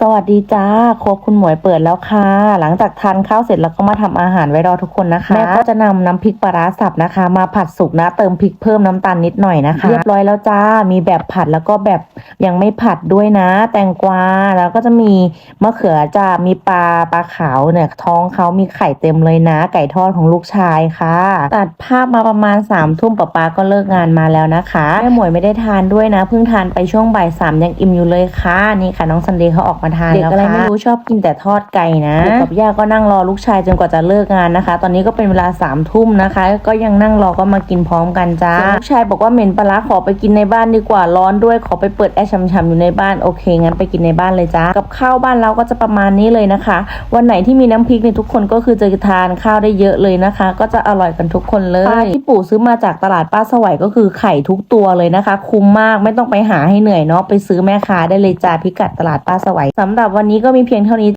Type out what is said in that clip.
สวัสดีจ้าครัวคุณหมวยเปิดแล้วค่ะ หลังจากทานข้าวเสร็จแล้วก็มาทำอาหารไว้รอทุกคนนะคะ แม่ก็จะนำน้ำพริกปลาร้าสับนะคะ มาผัดสุกนะ เติมพริกเพิ่มน้ำตาลนิดหน่อยนะคะ เรียบร้อยแล้วจ้า มีแบบผัดแล้วก็แบบยังไม่ผัดด้วยนะ แตงกวา แล้วก็จะมีมะเขือจ้ามีปลาปลาขาวเนี่ยท้องเขามีไข่เต็มเลยนะ ไก่ทอดของลูกชายค่ะ ตัดภาพมาประมาณ3ามทุ่มป้าป๊าก็เลิกงานมาแล้วนะคะแม่หมวยไม่ได้ทานด้วยนะ เพิ่งทานไปช่วงบ่ายสามยังอิ่มอยู่เลยค่ะ นี่ค่ะน้องซันเดย์เขาออกมาทานเด็กอะไรไม่รู้ชอบกินแต่ทอดไก่นะปู่กับย่าก็นั่งรอลูกชายจนกว่าจะเลิกงานนะคะ ตอนนี้ก็เป็นเวลาสามทุ่มนะคะ ก็ยังนั่งรอก็มากินพร้อมกันจ้าส่วนลูกชายบอกว่าเหม็นปลาร้าขอไปกินในบ้านดีกว่าร้อนด้วยขอไปเปิดแอร์ช่ำๆอยู่ในบ้านโอเคงั้นไปกินในบ้านเลยจ้ากับข้าวบ้านเราก็จะประมาณนี้เลยนะคะ วันไหนที่มีน้ำพริกเนี่ยทุกคนก็คือจะทานข้าวได้เยอะเลยนะคะ ก็จะอร่อยกันทุกคนเลยปลาที่ปู่ซื้อมาจากตลาดป้าสวัยก็คือไข่ทุกตัวเลยนะคะ คุ้มมากไม่ต้องไปหาให้เหนื่อยเนาะไปซื้อแม่ค้าได้เลยจ้าพิกัดตลาดป้าสวัยสำหรับวันนี้ก็มีเพียงเท่านี้